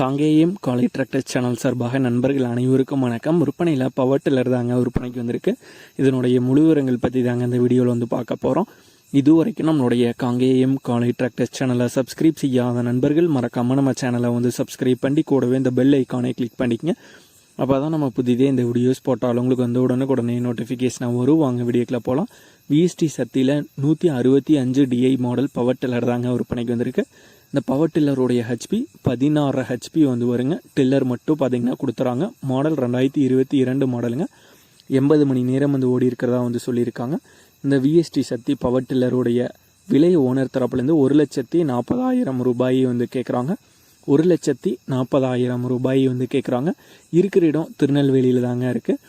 காங்கேயம் காலை tractor channel சார்பாக நண்பர்கள் அனைவருக்கும் வணக்கம். விற்பனையில் பவர் டில்லர் தாங்க விற்பனைக்கு வந்திருக்கு. இதனுடைய முழு விவரங்கள் பற்றி தாங்க இந்த வீடியோவில் வந்து பார்க்க போகிறோம் இது வரைக்கும் நம்மளுடைய காங்கேயம் காலை டிராக்டர் சேனலை சப்ஸ்கிரைப் செய்யாத நண்பர்கள் மறக்காமல் நம்ம சேனலை வந்து சப்ஸ்கிரைப் பண்ணி கூடவே இந்த பெல் ஐக்கானை கிளிக் பண்ணிக்கங்க. அப்போ தான் நம்ம புதிதே இந்த வீடியோஸ் போட்டாலும் உங்களுக்கு வந்து உடனுக்குடனே நோட்டிஃபிகேஷனாக வரும். வாங்க வீடியோக்கில் போகலாம் விஎஸ்டி சக்தியில் நூற்றி அறுபத்தி அஞ்சு டிஐ மாடல் பவர் டில்லர் தாங்க விற்பனைக்கு வந்திருக்கு. இந்த பவர் டில்லருடைய ஹெச்பி பதினாறு ஹெச்பி வந்து வருங்க. டில்லர் மட்டும் பார்த்தீங்கன்னா கொடுத்துறாங்க. மாடல் ரெண்டாயிரத்தி இருபத்தி இரண்டு மாடலுங்க எண்பது மணி நேரம் வந்து ஓடி இருக்கிறதா வந்து சொல்லியிருக்காங்க. இந்த விஎஸ்டி சக்தி பவர் டில்லருடைய விலை ஓனர் தரப்புலேருந்து ஒரு லட்சத்தி நாற்பதாயிரம் ரூபாய் வந்து கேட்குறாங்க ஒரு லட்சத்தி நாற்பதாயிரம் ரூபாய் வந்து கேட்குறாங்க இருக்கிற இடம் திருநெல்வேலியில் தாங்க இருக்குது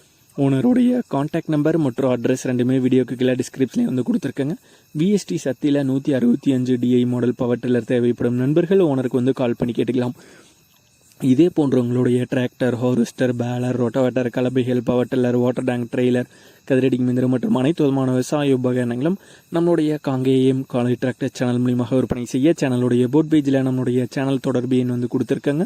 ஓனருடைய காண்டாக்ட் நம்பர் மற்றும் அட்ரஸ் ரெண்டுமே வீடியோக்கு கீழே டிஸ்கிரிப்ஷன்லேயே வந்து கொடுத்துருக்கேங்க. விஎஸ்டி சத்தியில் நூற்றி அறுபத்தி அஞ்சு டிஐ மாடல் பவர் டில்லர் தேவைப்படும் நண்பர்கள் ஓனருக்கு வந்து கால் பண்ணி கேட்டுக்கலாம். இதே போன்றவங்களுடைய tractor harvester baler rotavator கலபைகள் power tiller water tank trailer கதிரடி மிந்திரம் மற்றும் அனைத்து விதமான விவசாய உபகரணங்களும் நம்மளுடைய காங்கேயம் காலை டிராக்டர் சேனல் மூலியமாக விற்பனை செய்ய சேனலுடைய போட் பேஜில் நம்மளுடைய சேனல் தொடர்பு எண் வந்து கொடுத்துருக்காங்க.